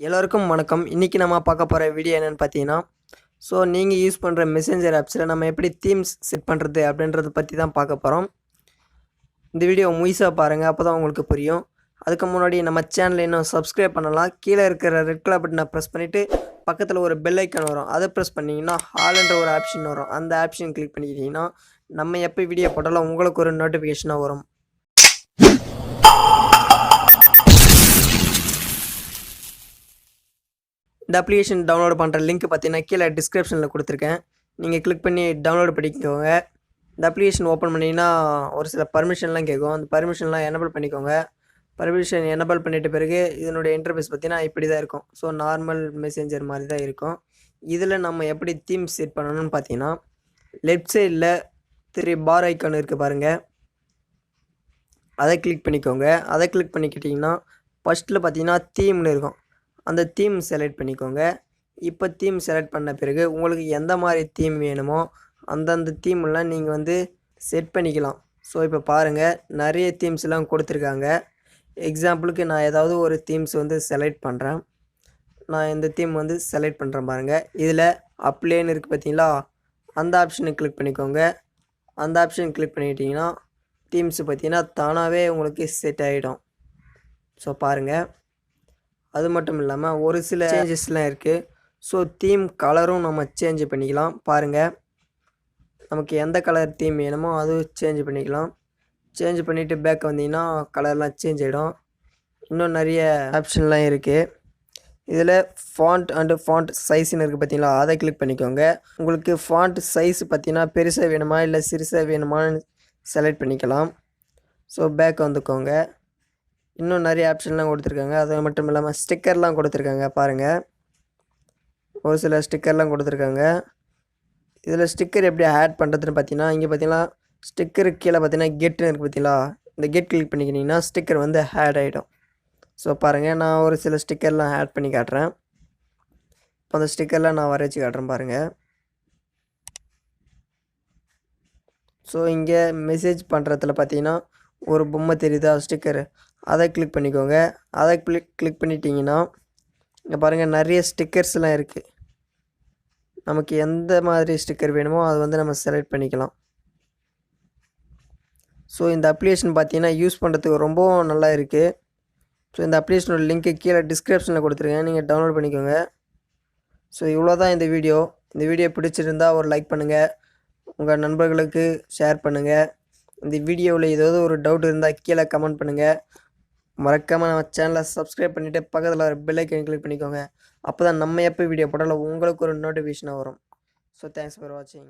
எல்லோருக்கும் வணக்கம். இன்றைக்கி நம்ம பார்க்க போகிற வீடியோ என்னென்னு பார்த்தீங்கன்னா ஸோ நீங்கள் யூஸ் பண்ணுற மெசேஞ்சர் ஆப்ஸில் நம்ம எப்படி தீம்ஸ் செட் பண்ணுறது அப்படின்றத பற்றி தான் பார்க்க போகிறோம் இந்த வீடியோ முயசாக பாருங்கள் அப்போ தான் உங்களுக்கு புரியும். அதுக்கு முன்னாடி நம்ம சேனலை இன்னும் சப்ஸ்கிரைப் பண்ணலாம். கீழே இருக்கிற ரெட் கலர் பட்டனை ப்ரெஸ் பண்ணிவிட்டு பக்கத்தில் ஒரு பெல் ஐக்கன் வரும். அதை ப்ரெஸ் பண்ணிங்கன்னா ஹால்ன்ற ஒரு ஆப்ஷன் வரும். அந்த ஆப்ஷன் கிளிக் பண்ணிக்கிட்டிங்கன்னா நம்ம எப்போ வீடியோ போட்டாலும் உங்களுக்கு ஒரு நோட்டிஃபிகேஷனாக வரும். இந்த அப்ளிகேஷன் டவுன்லோட் பண்ணுற லிங்க் பார்த்தீங்கன்னா கீழே டிஸ்கிரிப்ஷனில் கொடுத்துருக்கேன். நீங்கள் கிளிக் பண்ணி டவுன்லோட் பண்ணிக்கோங்க. இந்த அப்ளிகேஷன் ஓப்பன் பண்ணிங்கன்னா ஒரு சில பர்மிஷன்லாம் கேட்கும் அந்த பர்மிஷன்லாம் எனபிள் பண்ணிக்கோங்க. பர்மிஷன் எனபிள் பண்ணிட்ட பிறகு இதனுடைய இன்டர்ஃபேஸ் பார்த்தீங்கன்னா இப்படி தான் இருக்கும். ஸோ நார்மல் மெசேஞ்சர் மாதிரி தான் இருக்கும். இதில் நம்ம எப்படி தீம் செட் பண்ணணும்னு பார்த்தீங்கன்னா லெஃப்ட் சைடில் த்ரீ பார் ஐக்கான் இருக்குது பாருங்கள் அதை கிளிக் பண்ணிக்கோங்க. அதை கிளிக் பண்ணிக்கிட்டிங்கன்னா ஃபஸ்ட்டில் பார்த்தீங்கன்னா தீம்னு இருக்கும். அந்த தீம் செலக்ட் பண்ணிக்கோங்க. இப்போ தீம் செலக்ட் பண்ண பிறகு உங்களுக்கு எந்த மாதிரி தீம் வேணுமோ அந்தந்த தீம்லாம் நீங்கள் வந்து செட் பண்ணிக்கலாம். ஸோ இப்போ பாருங்கள் நிறைய தீம்ஸ்லாம் கொடுத்துருக்காங்க. எக்ஸாம்பிளுக்கு நான் ஏதாவது ஒரு தீம்ஸ் வந்து செலக்ட் பண்ணுறேன் நான் இந்த தீம் வந்து செலக்ட் பண்ணுறேன் பாருங்கள் இதில் அப்ளேன்னு இருக்குது பார்த்தீங்களா அந்த ஆப்ஷனை கிளிக் பண்ணிக்கோங்க. அந்த ஆப்ஷன் கிளிக் பண்ணிக்கிட்டிங்கன்னா தீம்ஸ் பார்த்தீங்கன்னா தானாகவே உங்களுக்கு செட் ஆகிடும் ஸோ பாருங்கள் அது மட்டும் இல்லாமல் ஒரு சில சேஞ்சஸ்லாம் இருக்குது ஸோ தீம் கலரும் நம்ம சேஞ்ச் பண்ணிக்கலாம். பாருங்கள் நமக்கு எந்த கலர் தீம் வேணுமோ அது சேஞ்ச் பண்ணிக்கலாம். சேஞ்ச் பண்ணிவிட்டு பேக் வந்தீங்கன்னா கலர்லாம் சேஞ்ச் ஆகிடும் இன்னும் நிறைய ஆப்ஷன்லாம் இருக்குது இதில் ஃபாண்ட் அண்டு ஃபாண்ட் சைஸ்னு இருக்குது பார்த்தீங்களா அதை கிளிக் பண்ணிக்கோங்க. உங்களுக்கு ஃபாண்ட் சைஸ் பார்த்தீங்கன்னா பெருசாக வேணுமா இல்லை சிறுசாக வேணுமான்னு செலக்ட் பண்ணிக்கலாம். ஸோ பேக் வந்துக்கோங்க. இன்னும் நிறைய ஆப்ஷன்லாம் கொடுத்துருக்காங்க. அது மட்டும் இல்லாமல் ஸ்டிக்கர்லாம் கொடுத்துருக்காங்க. பாருங்கள் ஒரு சில ஸ்டிக்கர்லாம் கொடுத்துருக்காங்க. இதில் ஸ்டிக்கர் எப்படி ஆட் பண்ணுறதுன்னு பார்த்தீங்கன்னா இங்கே பார்த்தீங்கன்னா ஸ்டிக்கருக்கு கீழே பார்த்தீங்கன்னா கெட்டுன்னு இருக்குது பார்த்தீங்களா இந்த கெட் கிளிக் பண்ணிக்கிட்டிங்கன்னா ஸ்டிக்கர் வந்து ஆட் ஆகிடும் ஸோ பாருங்கள் நான் ஒரு சில ஸ்டிக்கர்லாம் ஆட் பண்ணி காட்டுறேன். இப்போ அந்த ஸ்டிக்கர்லாம் நான் வரைச்சி காட்டுறேன் பாருங்கள் ஸோ இங்கே மெசேஜ் பண்ணுறதுல பார்த்தீங்கன்னா ஒரு பொம்மை தெரியுதா? ஸ்டிக்கரு அதை கிளிக் பண்ணிக்கோங்க. அதை கிளிக் கிளிக் பண்ணிட்டீங்கன்னா இங்கே பாருங்கள் நிறைய ஸ்டிக்கர்ஸ்லாம் இருக்குது நமக்கு எந்த மாதிரி ஸ்டிக்கர் வேணுமோ அதை வந்து நம்ம செலக்ட் பண்ணிக்கலாம். ஸோ இந்த அப்ளிகேஷன் பார்த்தீங்கன்னா யூஸ் பண்ணுறதுக்கு ரொம்பவும் நல்லா இருக்குது ஸோ இந்த அப்ளிகேஷனோட லிங்க்கு கீழே டிஸ்கிரிப்ஷனில் கொடுத்துருக்கேன். நீங்கள் டவுன்லோட் பண்ணிக்கோங்க. ஸோ இவ்வளோ தான் இந்த வீடியோ இந்த வீடியோ பிடிச்சிருந்தா ஒரு லைக் பண்ணுங்கள் உங்கள் நண்பர்களுக்கு ஷேர் பண்ணுங்கள் இந்த வீடியோவில் ஏதாவது ஒரு டவுட் இருந்தால் கீழே கமெண்ட் பண்ணுங்கள் மறக்காமல் நம்ம சேனலை சப்ஸ்கிரைப் பண்ணிவிட்டு பக்கத்தில் ஒரு பெல் கிளிக் பண்ணிக்கோங்க. அப்போ தான் நம்ம எப்போ வீடியோ போட்டாலும் உங்களுக்கு ஒரு நோட்டிஃபிகேஷனாக வரும். ஸோ தேங்க்ஸ் ஃபார் வாட்சிங்